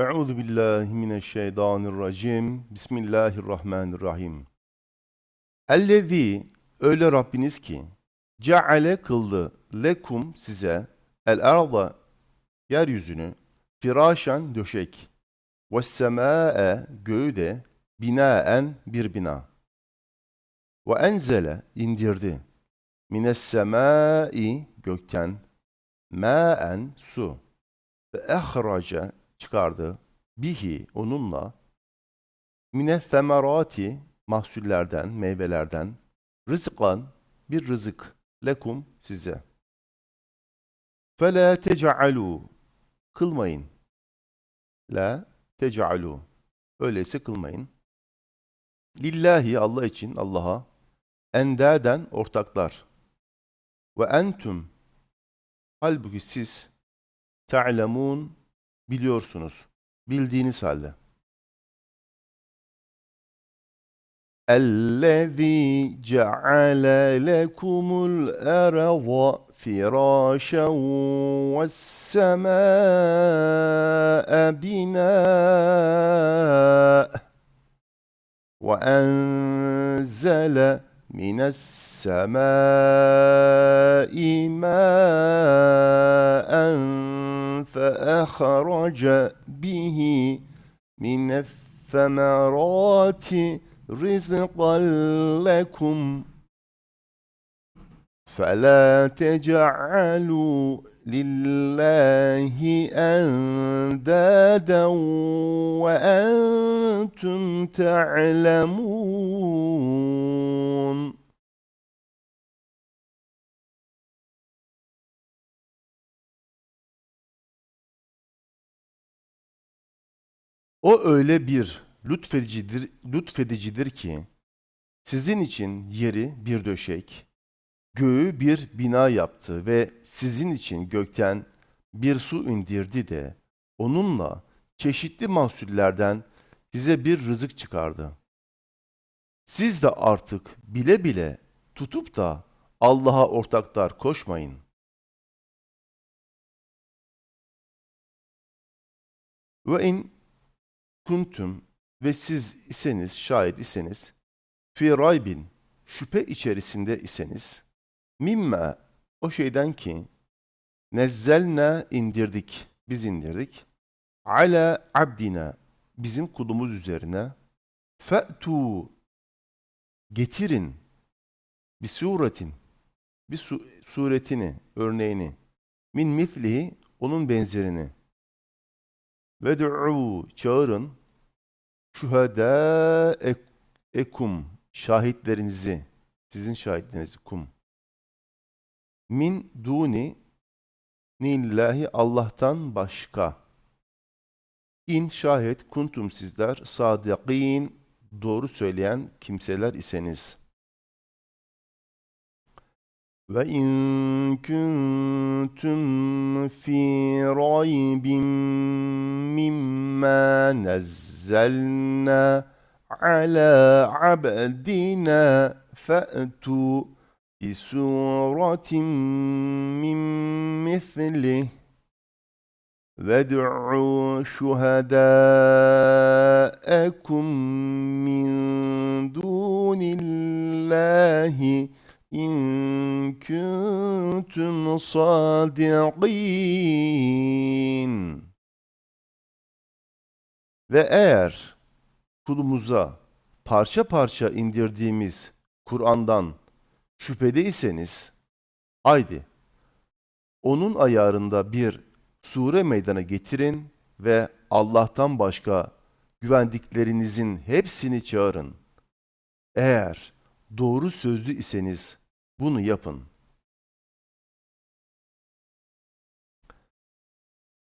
Euzu billahi mineşşeytanirracim. Bismillahirrahmanirrahim. Ellezî öyle Rabbiniz ki ceale kıldı lekum size el arda yeryüzünü firâşen döşek ve semâe göğü de binaen bir bina. Ve enzele indirdi mines semâi gökten maen su ve ehraca çıkardı bihi onunla mine mahsullerden, meyvelerden rızkan bir rızık lekum size. Fela tec'alu kılmayın. La tec'alu öyleyse kılmayın. Lillahi Allah için Allah'a endaden ortaklar. Ve entum halbuki siz ta'lemun biliyorsunuz. Bildiğiniz halde. الذي جعل لكم الأرض فراشا والسماء بناء وأنزل من السماء ماء فأخرج به من الثمرات رزقا لكم. فلا تجعلوا لله أندادا وأنتم تعلمون. O öyle bir lütfedicidir, lütfedicidir ki sizin için yeri bir döşek, göğü bir bina yaptı ve sizin için gökten bir su indirdi de onunla çeşitli mahsullerden size bir rızık çıkardı. Siz de artık bile bile tutup da Allah'a ortaklar koşmayın. Ve in kuntum ve siz iseniz, şayet iseniz, fi raybin, şüphe içerisinde iseniz, mimme, o şeyden ki, nezzelna indirdik, biz indirdik, ala abdina, bizim kulumuz üzerine, fe'tu, getirin, bir suretin, bir su- suretini, örneğini, min mithlihi, onun benzerini, ve du'u, çağırın, şuhada ekum şahitlerinizi sizin şahitlerinizi kum. Min duni nillahi Allah'tan başka. İn şahit kuntum sizler sadikin doğru söyleyen kimseler iseniz. Ve in kuntum fi raybin mimma nazzalna على عبدنا. فأتوا بسورة من مثله. وادعوا شهداءكم من دون الله إن كنتم صادقين. Ve eğer kulumuza parça parça indirdiğimiz Kur'an'dan şüphedeyseniz, haydi onun ayarında bir sure meydana getirin ve Allah'tan başka güvendiklerinizin hepsini çağırın. Eğer doğru sözlü iseniz bunu yapın.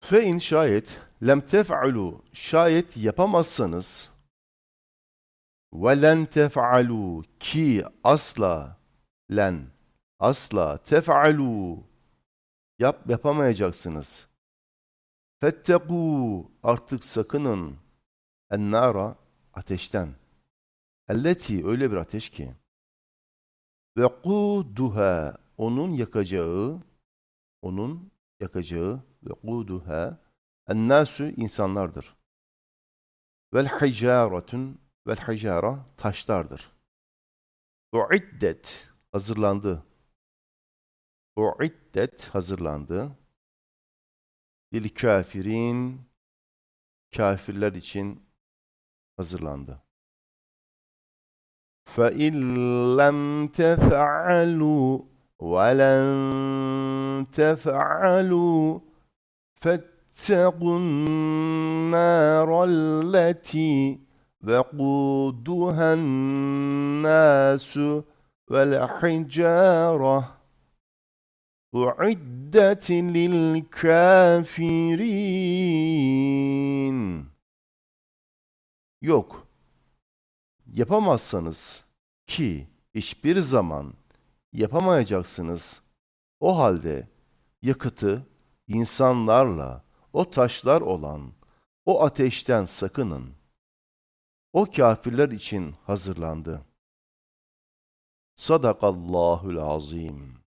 Fe in şayet lem tef'alu şayet yapamazsanız ve len tef'alu ki asla len asla tef'alu yap yapamayacaksınız. Fetteku artık sakının ennara ateşten. Elleti öyle bir ateş ki. Ve kuduha onun yakacağı onun yakacağı ve kuduha Ennâsü insanlardır. Vel hicâretun vel hicâra taşlardır. Uiddet hazırlandı. Uiddet hazırlandı. Lil kafirin kafirler için hazırlandı. فَاِنْ لَمْ تَفْعَلُوا وَلَنْ تَفْعَلُوا فَاتَّقُوا النَّارَ الَّتِي وَقُودُهَا النَّاسُ وَالْحِجَارَةُ اُعِدَّتْ لِلْكَافِرِينَ Yok. Yapamazsanız ki hiçbir zaman yapamayacaksınız. O halde yakıtı insanlarla o taşlar olan o ateşten sakının. O kafirler için hazırlandı. Sadakallahul azim.